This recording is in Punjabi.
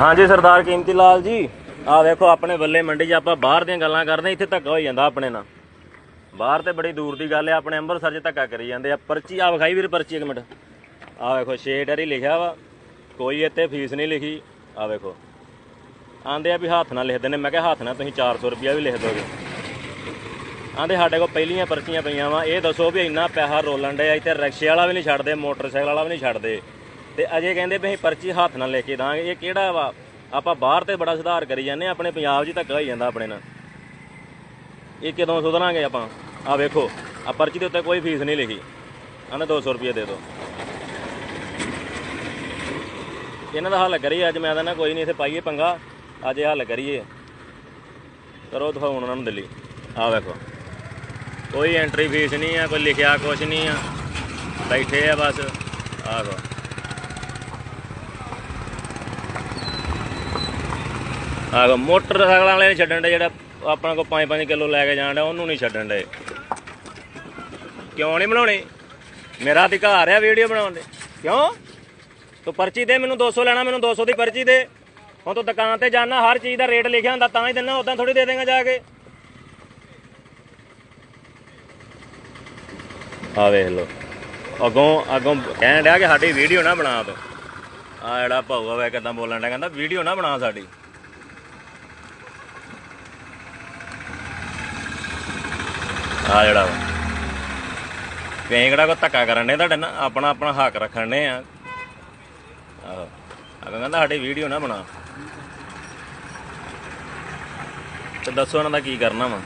ਹਾਂਜੀ, ਸਰਦਾਰ ਕੀਮਤੀ ਲਾਲ ਜੀ। ਆ ਵੇਖੋ, ਆਪਣੇ ਬੱਲੇ ਮੰਡੀ 'ਚ ਆਪਾਂ ਬਾਹਰ ਦੀਆਂ ਗੱਲਾਂ ਕਰਦੇ ਇੱਥੇ ਧੱਕਾ ਹੋ ਜਾਂਦਾ ਆਪਣੇ ਨਾਲ। ਬਾਹਰ ਤੇ ਬੜੀ ਦੂਰ ਦੀ ਗੱਲ ਹੈ, ਆਪਣੇ ਅੰਮ੍ਰਿਤਸਰ 'ਚ ਧੱਕਾ ਕਰੀ ਜਾਂਦੇ ਆ। ਪਰਚੀ ਆ ਵਿਖਾਈ ਵੀਰ ਪਰਚੀ ਇੱਕ ਮਿੰਟ। ਆ ਵੇਖੋ ਸ਼ੇਡਰੀ ਲਿਖਿਆ ਵਾ, ਕੋਈ ਇੱਥੇ ਫੀਸ ਨਹੀਂ ਲਿਖੀ। ਆ ਵੇਖੋ। ਆਂਦੇ ਆ ਵੀ ਹੱਥ ਨਾਲ ਲਿਖਦੇ ਨੇ ਮੈਂ ਕਿਹਾ ਹੱਥ ਨਾਲ ਤੁਸੀਂ 400 ਰੁਪਿਆ ਵੀ ਲਿਖ ਦੋਗੇ। ਆਂਦੇ ਸਾਡੇ ਕੋਲ ਪਹਿਲੀਆਂ ਪਰਚੀਆਂ ਪਈਆਂ ਵਾ, ਇਹ ਦੱਸੋ ਵੀ ਇੰਨਾ ਪੈਸਾ ਰੋਲਣ ਦੇ ਇੱਥੇ ਰਿਕਸ਼ੇ ਵਾਲਾ ਵੀ ਨਹੀਂ ਛੱਡਦੇ, ਮੋਟਰਸਾਈਕਲ ਵਾਲਾ ਵੀ ਨਹੀਂ ਛੱਡਦੇ। ਤੇ ਅਜੇ ਕਹਿੰਦੇ ਵੀ ਅਸੀਂ ਪਰਚੀ ਹੱਥ ਨਾਲ ਲੈ ਕੇ ਦਾਂਗੇ। ਇਹ ਕਿਹੜਾ ਵਾ? ਆਪਾਂ ਬਾਹਰ ਤੇ ਬੜਾ ਸੁਧਾਰ ਕਰੀ ਜਾਂਦੇ ਹਾਂ, ਆਪਣੇ ਪੰਜਾਬ 'ਚ ਹੀ ਧੱਕਾ ਹੋਈ ਜਾਂਦਾ ਆਪਣੇ ਨਾਲ। ਇਹ ਕਦੋਂ ਸੁਧਰਾਂਗੇ ਆਪਾਂ? ਆ ਵੇਖੋ ਆ ਪਰਚੀ ਦੇ ਉੱਤੇ ਕੋਈ ਫੀਸ ਨਹੀਂ ਲਿਖੀ। ਆਂਦੇ 200 ਰੁਪਏ ਦੇ ਦਿਓ। ਇਹਨਾਂ ਦਾ ਹੱਲ ਕਰੀਏ ਅੱਜ ਮੈਂ ਤਾਂ ਨਾ ਕੋਈ ਨਹੀਂ ਇੱਥੇ ਪਾਈਏ ਪੰਗਾ। ਅੱਜ ਇਹ ਹੱਲ ਕਰੀਏ। ਕਰੋ ਦਿਖਾਓ ਉਹਨਾਂ ਨੂੰ ਦਿੱਲੀ। ਆ ਵੇਖੋ। ਕੋਈ ਐਂਟਰੀ ਫੀਸ ਨਹੀਂ ਆ ਕੋਈ ਲਿਖਿਆ ਕੁਛ ਨਹੀਂ ਆ। ਬੈਠੇ ਆ ਬਸ। ਆਹੋ ਵੇਖੋ ਆ ਮੋਟਰਸਾਈਕਲ ਵਾਲੇ ਨਹੀਂ ਛੱਡਣ ਦੇ ਜਿਹੜਾ ਆਪਣਾ ਕੋ 5-5 ਕਿਲੋ ਲੈ ਕੇ ਜਾਣ ਡਿਆ ਉਹਨੂੰ ਨਹੀਂ ਛੱਡਣ ਦੇ ਕਿਉਂ ਨਹੀਂ ਬਣਾਉਣੀ? ਮੇਰਾ ਅਧਿਕਾਰ ਆ ਵੀਡੀਓ ਬਣਾਉਣ ਦੇ। ਕਿਉਂ? ਤੂੰ ਪਰਚੀ ਦੇ, ਮੈਨੂੰ 200 ਲੈਣਾ, ਮੈਨੂੰ 200 ਦੀ ਪਰਚੀ ਦੇ। ਹੁਣ ਤੂੰ ਦੁਕਾਨ ਤੇ ਜਾਣਾ, ਹਰ ਚੀਜ਼ ਦਾ ਰੇਟ ਲਿਖਿਆ ਹੁੰਦਾ, ਤਾਂ ਹੀ ਦਿੰਦਾ ਉਦਾਂ ਥੋੜੀ ਦੇ ਦੇਗਾ ਜਾ ਕੇ। ਆ ਵੇਖ ਲੋ ਅਗੋਂ ਅਗੋਂ ਕਹਿਣ ਡਿਆ ਕਿ ਸਾਡੀ ਵੀਡੀਓ ਨਾ ਬਣਾ ਤੂੰ ਆ ਜਿਹੜਾ ਭਾਊਆ ਵੇ ਕਿਦਾਂ ਬੋਲਣ ਡਿਆ, ਕਹਿੰਦਾ ਵੀਡੀਓ ਨਾ ਬਣਾ ਸਾਡੀ। ਆ ਜਿਹੜਾ ਵਾ। ਕਈ ਕਿਹੜਾ ਕੋ ਧੱਕਾ ਕਰਨ ਦੇ ਤੁਹਾਡੇ ਨਾਲ? ਆਪਣਾ ਆਪਣਾ ਹੱਕ ਰੱਖਣ ਦੇ ਆ। ਆਹੋ। ਅਗੋਂ ਕਹਿੰਦਾ ਸਾਡੀ ਵੀਡੀਓ ਨਾ ਬਣਾ ਤੇ ਦੱਸੋ ਇਹਨਾਂ ਦਾ ਕੀ ਕਰਨਾ ਵਾ।